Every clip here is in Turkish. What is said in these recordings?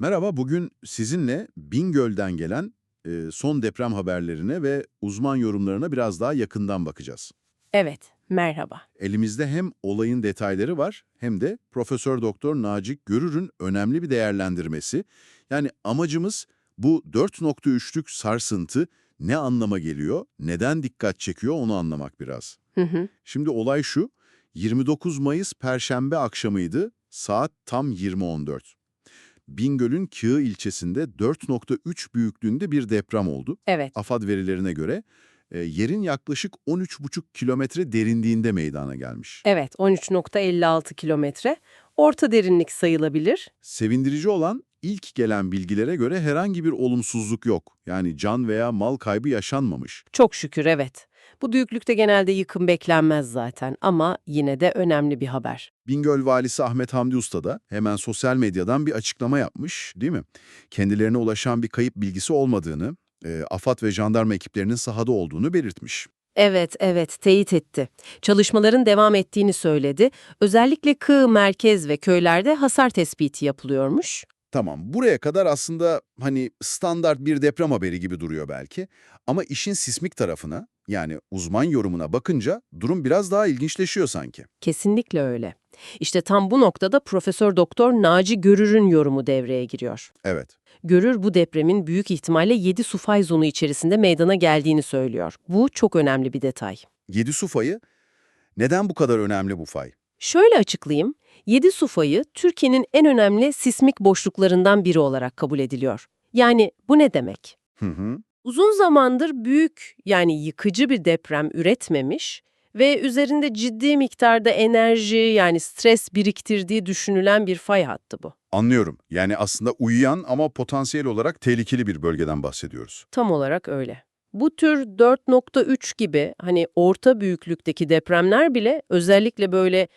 Merhaba, bugün sizinle Bingöl'den gelen e, son deprem haberlerine ve uzman yorumlarına biraz daha yakından bakacağız. Evet, merhaba. Elimizde hem olayın detayları var hem de Profesör Doktor Naci Görür'ün önemli bir değerlendirmesi. Yani amacımız bu 4.3'lük sarsıntı ne anlama geliyor, neden dikkat çekiyor onu anlamak biraz. Hı hı. Şimdi olay şu, 29 Mayıs Perşembe akşamıydı, saat tam 20.14. Bingöl'ün Kığ ilçesinde 4.3 büyüklüğünde bir deprem oldu. Evet, AFAD verilerine göre e, yerin yaklaşık 13,5 kilometre derinliğinde meydana gelmiş. evet 13.56 kilometre. Orta derinlik sayılabilir. Sevindirici olan ilk gelen bilgilere göre herhangi bir olumsuzluk yok. Yani can veya mal kaybı yaşanmamış. Çok şükür evet. Bu büyüklükte genelde yıkım beklenmez zaten ama yine de önemli bir haber. Bingöl valisi Ahmet Hamdi Usta da hemen sosyal medyadan bir açıklama yapmış, değil mi? Kendilerine ulaşan bir kayıp bilgisi olmadığını, e, AFAD ve jandarma ekiplerinin sahada olduğunu belirtmiş. Evet, evet teyit etti. Çalışmaların devam ettiğini söyledi. Özellikle Kığ merkez ve köylerde hasar tespiti yapılıyormuş. Tamam, buraya kadar aslında hani standart bir deprem haberi gibi duruyor belki. Ama işin sismik tarafına, yani uzman yorumuna bakınca durum biraz daha ilginçleşiyor sanki. Kesinlikle öyle. İşte tam bu noktada Profesör Doktor Naci Görür'ün yorumu devreye giriyor. Evet. Görür bu depremin büyük ihtimalle 7 su fay zonu içerisinde meydana geldiğini söylüyor. Bu çok önemli bir detay. 7 su fayı, neden bu kadar önemli bu fay? Şöyle açıklayayım. 7 su fayı Türkiye'nin en önemli sismik boşluklarından biri olarak kabul ediliyor. Yani bu ne demek? Hı hı. Uzun zamandır büyük yani yıkıcı bir deprem üretmemiş ve üzerinde ciddi miktarda enerji yani stres biriktirdiği düşünülen bir fay hattı bu. Anlıyorum. Yani aslında uyuyan ama potansiyel olarak tehlikeli bir bölgeden bahsediyoruz. Tam olarak öyle. Bu tür 4.3 gibi hani orta büyüklükteki depremler bile özellikle böyle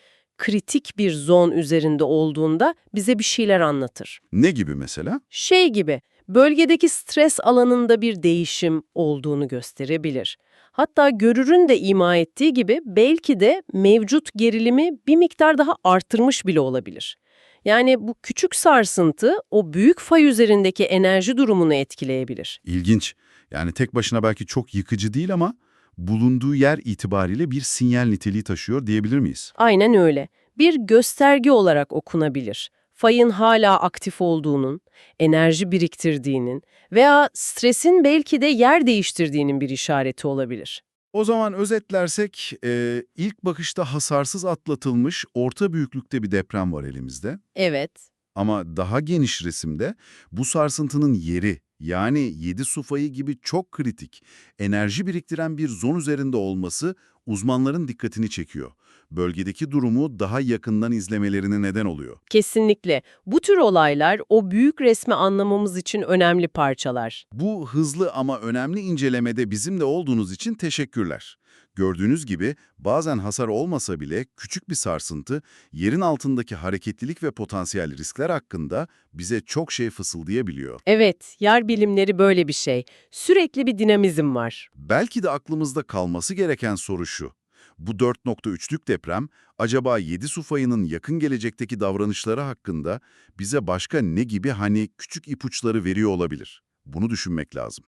kritik bir zon üzerinde olduğunda bize bir şeyler anlatır. Ne gibi mesela? Şey gibi, bölgedeki stres alanında bir değişim olduğunu gösterebilir. Hatta Görür'ün de ima ettiği gibi belki de mevcut gerilimi bir miktar daha artırmış bile olabilir. Yani bu küçük sarsıntı o büyük fay üzerindeki enerji durumunu etkileyebilir. İlginç. Yani tek başına belki çok yıkıcı değil ama bulunduğu yer itibariyle bir sinyal niteliği taşıyor diyebilir miyiz? Aynen öyle. Bir gösterge olarak okunabilir. Fayın hala aktif olduğunun, enerji biriktirdiğinin veya stresin belki de yer değiştirdiğinin bir işareti olabilir. O zaman özetlersek, e, ilk bakışta hasarsız atlatılmış orta büyüklükte bir deprem var elimizde. Evet, Ama daha geniş resimde bu sarsıntının yeri, yani 7 su fayı gibi çok kritik, enerji biriktiren bir zon üzerinde olması uzmanların dikkatini çekiyor. Bölgedeki durumu daha yakından izlemelerine neden oluyor. kesinlikle. Bu tür olaylar o büyük resmi anlamamız için önemli parçalar. Bu hızlı ama önemli incelemede bizimle olduğunuz için teşekkürler. Gördüğünüz gibi bazen hasar olmasa bile küçük bir sarsıntı yerin altındaki hareketlilik ve potansiyel riskler hakkında bize çok şey fısıldayabiliyor. Evet, yer bilimleri böyle bir şey. Sürekli bir dinamizm var. Belki de aklımızda kalması gereken soru şu. Bu 4.3'lük deprem acaba 7 su fayının yakın gelecekteki davranışları hakkında bize başka ne gibi hani küçük ipuçları veriyor olabilir? Bunu düşünmek lazım.